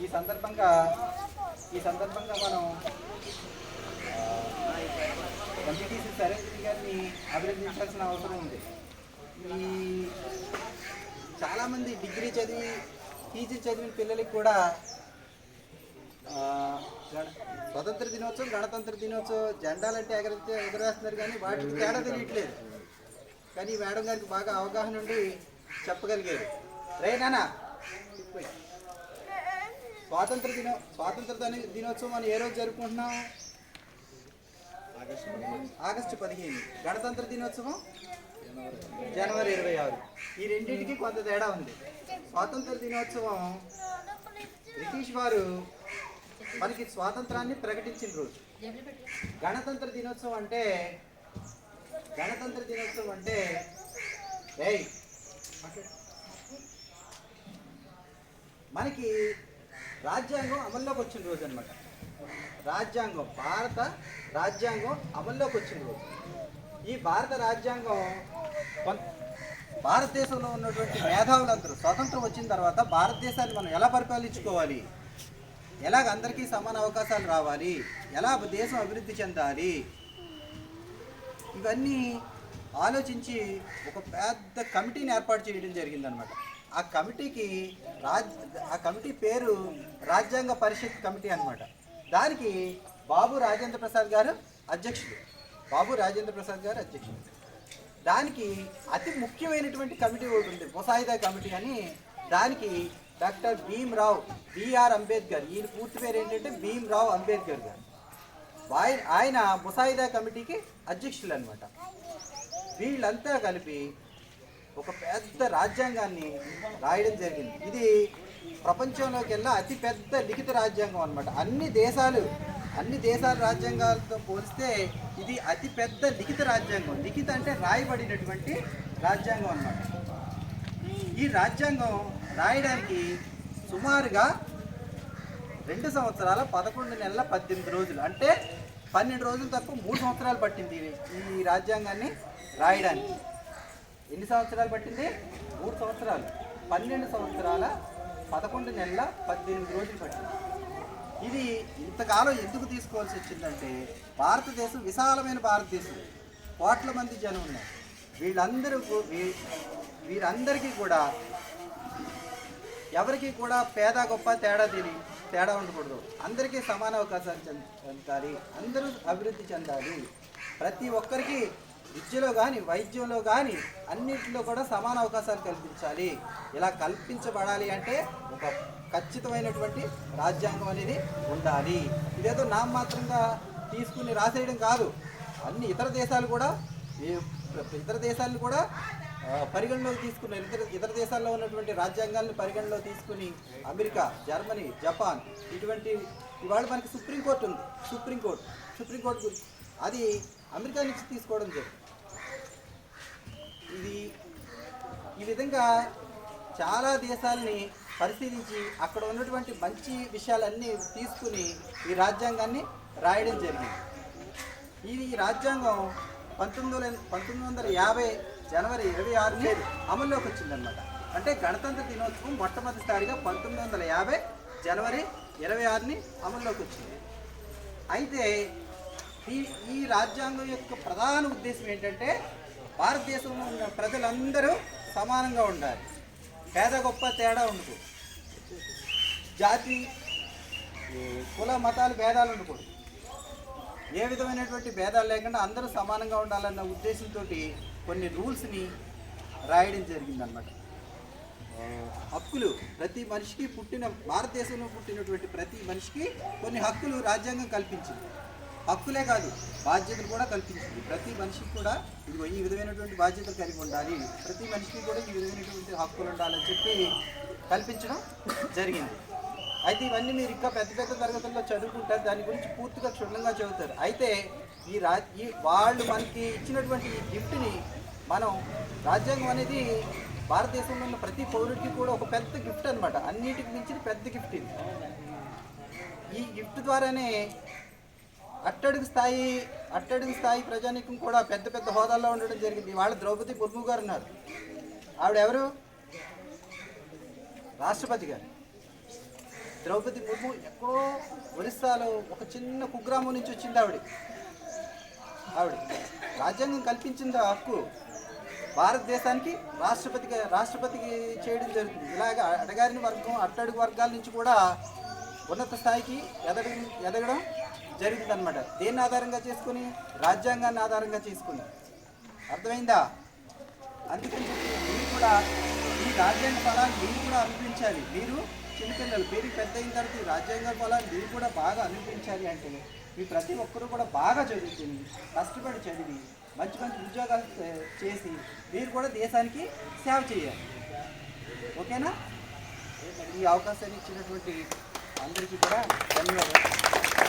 ఈ సందర్భంగా ఈ సందర్భంగా మనం ఎంపీటీసీ సరేంద్రి గారిని అభినందించాల్సిన అవసరం ఉంది. ఈ చాలామంది డిగ్రీ చదివి పీజీ చదివిన పిల్లలకి కూడా గణ- స్వతంత్ర దినోత్సవం గణతంత్ర దినోత్సవం జెండాలంటే ఎగరైతే ఎగరేస్తున్నారు కానీ వాటికి తేడా తెలియట్లేదు. కానీ మేడం గారికి బాగా అవగాహన ఉండి చెప్పగలిగారు. రే నానా స్వాతంత్ర దినో స్వాతంత్ర దిన- దినోత్సవం మనం ఏ రోజు జరుపుకుంటున్నాం ఆగస్టు పదిహేను. గణతంత్ర దినోత్సవం? జనవరి ఇరవై ఆరు. ఈ రెండింటికి కొంత తేడా ఉంది. స్వాతంత్ర దినోత్సవం బ్రిటిష్ వారు మనకి స్వాతంత్రాన్ని ప్రకటించిన రోజు. గణతంత్ర దినోత్సవం అంటే గణతంత్ర దినోత్సవం అంటే మనకి రాజ్యాంగం అమల్లోకి వచ్చిన రోజు అనమాట రాజ్యాంగం భారత రాజ్యాంగం అమల్లోకి వచ్చిన రోజు. ఈ భారత రాజ్యాంగం భారతదేశంలో ఉన్నటువంటి మేధావులందరూ స్వతంత్రం వచ్చిన తర్వాత భారతదేశాన్ని మనం ఎలా పరిపాలించుకోవాలి? ఎలాగ అందరికీ సమాన అవకాశాలు రావాలి? ఎలా దేశం అభివృద్ధి చెందాలి? ఇవన్నీ ఆలోచించి ఒక పెద్ద కమిటీని ఏర్పాటు చేయడం జరిగిందనమాట ఆ కమిటీకి రాజ్ ఆ కమిటీ పేరు రాజ్యాంగ పరిషత్ కమిటీ అనమాట దానికి బాబు రాజేంద్ర ప్రసాద్ గారు అధ్యక్షుడు బాబు రాజేంద్ర ప్రసాద్ గారు అధ్యక్షుడు దానికి అతి ముఖ్యమైనటువంటి కమిటీ ఒకటి ఉంది ముసాయిదా కమిటీ అని. దానికి doctor Bhim Rao B R Ambedkar ఈయన పూర్తి పేరు ఏంటంటే భీమ్ రావ్ అంబేద్కర్ గారు. ఆయన ఆయన ముసాయిదా కమిటీకి అధ్యక్షులు అనమాట వీళ్ళంతా కలిపి ఒక పెద్ద రాజ్యాంగాన్ని రాయడం జరిగింది. ఇది ప్రపంచంలోకి వెళ్ళా అతి పెద్ద లిఖిత రాజ్యాంగం అనమాట అన్ని దేశాలు అన్ని దేశాల రాజ్యాంగాలతో పోలిస్తే ఇది అతి పెద్ద లిఖిత రాజ్యాంగం. లిఖిత అంటే రాయబడినటువంటి రాజ్యాంగం అన్నమాట. ఈ రాజ్యాంగం రాయడానికి సుమారుగా రెండు సంవత్సరాల పదకొండు నెలల పద్దెనిమిది రోజులు. అంటే పన్నెండు రోజులు తక్కువ మూడు సంవత్సరాలు పట్టింది ఈ రాజ్యాంగాన్ని రాయడానికి. ఎన్ని సంవత్సరాలు పట్టింది? మూడు సంవత్సరాలు. పన్నెండు సంవత్సరాల పదకొండు నెలల పద్దెనిమిది రోజులు పట్టింది. ఇది ఇంతకాలం ఎందుకు తీసుకోవాల్సి వచ్చిందంటే భారతదేశం విశాలమైన భారతదేశం. కోట్ల మంది జనం ఉన్నారు. వీళ్ళందరూ వీరందరికీ కూడా ఎవరికి కూడా పేద గొప్ప తేడా తిని తేడా ఉండకూడదు. అందరికీ సమాన అవకాశాలు చెందాలి. అందరూ అభివృద్ధి చెందాలి. ప్రతి ఒక్కరికి విద్యలో కానీ వైద్యంలో కానీ అన్నింటిలో కూడా సమాన అవకాశాలు కల్పించాలి. ఇలా కల్పించబడాలి అంటే ఒక ఖచ్చితమైనటువంటి రాజ్యాంగం అనేది ఉండాలి. ఇదేదో నామమాత్రంగా తీసుకుని రాసేయడం కాదు. అన్ని ఇతర దేశాలు కూడా ఇతర దేశాలను కూడా పరిగణలోకి తీసుకున్నారు ఇతర ఇతర దేశాల్లో ఉన్నటువంటి రాజ్యాంగాలను పరిగణలో తీసుకుని అమెరికా జర్మనీ జపాన్ ఇటువంటి ఇవాళ మనకి సుప్రీంకోర్టు ఉంది. సుప్రీంకోర్టు సుప్రీంకోర్టు గురించి అది అమెరికా నుంచి తీసుకోవడం జరిగింది. ఇది ఈ విధంగా చాలా దేశాలని పరిశీలించి అక్కడ ఉన్నటువంటి మంచి విషయాలన్నీ తీసుకుని ఈ రాజ్యాంగాన్ని రాయడం జరిగింది. ఇది ఈ రాజ్యాంగం పంతొమ్మిది వందల పంతొమ్మిది వందల యాభై జనవరి ఇరవై ఆరుని అమల్లోకి వచ్చిందనమాట అంటే గణతంత్ర దినోత్సవం మొట్టమొదటిసారిగా పంతొమ్మిది వందల యాభై జనవరి ఇరవై ఆరుని అమల్లోకి వచ్చింది. అయితే ఈ ఈ రాజ్యాంగం యొక్క ప్రధాన ఉద్దేశం ఏంటంటే భారతదేశంలో ఉన్న ప్రజలందరూ సమానంగా ఉండాలి. పేద గొప్ప తేడా ఉండకూడదు. జాతి కుల మతాలు భేదాలు ఉండకూడదు. ఏ విధమైనటువంటి భేదాలు లేకుండా అందరూ సమానంగా ఉండాలన్న ఉద్దేశంతో కొన్ని రూల్స్ని రాయడం జరిగిందనమాట హక్కులు ప్రతి మనిషికి పుట్టిన భారతదేశంలో పుట్టినటువంటి ప్రతి మనిషికి కొన్ని హక్కులు రాజ్యాంగం కల్పించింది. హక్కులే కాదు బాధ్యతలు కూడా కల్పించింది. ప్రతి మనిషికి కూడా ఇదిగో ఈ విధమైనటువంటి బాధ్యతలు కలిగి ఉండాలి. ప్రతి మనిషికి కూడా ఈ విధమైనటువంటి హక్కులు ఉండాలని చెప్పి కల్పించడం జరిగింది. అయితే ఇవన్నీ మీరు ఇంకా పెద్ద పెద్ద తరగతుల్లో చదువుకుంటారు. దాని గురించి పూర్తిగా క్షుణ్ణంగా చదువుతారు అయితే ఈ రా ఈ వాళ్ళు మనకి ఇచ్చినటువంటి ఈ గిఫ్ట్ని మనం రాజ్యాంగం అనేది భారతదేశంలో ఉన్న ప్రతి పౌరుడికి కూడా ఒక పెద్ద గిఫ్ట్ అనమాట అన్నిటికి మించిన పెద్ద గిఫ్ట్ ఇది. ఈ గిఫ్ట్ ద్వారానే అట్టడుగు స్థాయి అట్టడుగు స్థాయి ప్రజానికం కూడా పెద్ద పెద్ద హోదాల్లో ఉండడం జరిగింది. వాళ్ళ ద్రౌపది ముర్ము గారు ఉన్నారు. ఆవిడ ఎవరు? రాష్ట్రపతి గారు. ద్రౌపది ముర్ము ఎక్కడో ఒరిస్సాలో ఒక చిన్న కుగ్రామం నుంచి వచ్చింది ఆవిడ. ఆవిడ రాజ్యాంగం కల్పించింది హక్కు భారతదేశానికి రాష్ట్రపతిగా రాష్ట్రపతికి చేయడం జరుగుతుంది. ఇలాగ అడగారిన వర్గం అట్టడుగు వర్గాల నుంచి కూడా ఉన్నత స్థాయికి ఎదగడం ఎదగడం జరిగింది అనమాట దేన్ని ఆధారంగా చేసుకుని? రాజ్యాంగాన్ని ఆధారంగా చేసుకుని. అర్థమైందా? అందుకని చెప్పి మీరు కూడా ఈ రాజ్యాంగ ఫలాన్ని మీరు కూడా అనుభవించాలి. మీరు చిన్నపిల్లలు మీరు పెద్ద అయిన తర్వాత ఈ రాజ్యాంగ ఫలాన్ని మీరు కూడా బాగా అనిపించాలి అంటే మీ ప్రతి ఒక్కరూ కూడా బాగా చదువుకుని కష్టపడి చదివి మంచి మంచి ఉద్యోగాలు చే- చేసి మీరు కూడా దేశానికి సేవ చేయాలి. ఓకేనా? ఈ అవకాశాన్ని ఇచ్చినటువంటి అందరికీ కూడా ధన్యవాదాలు.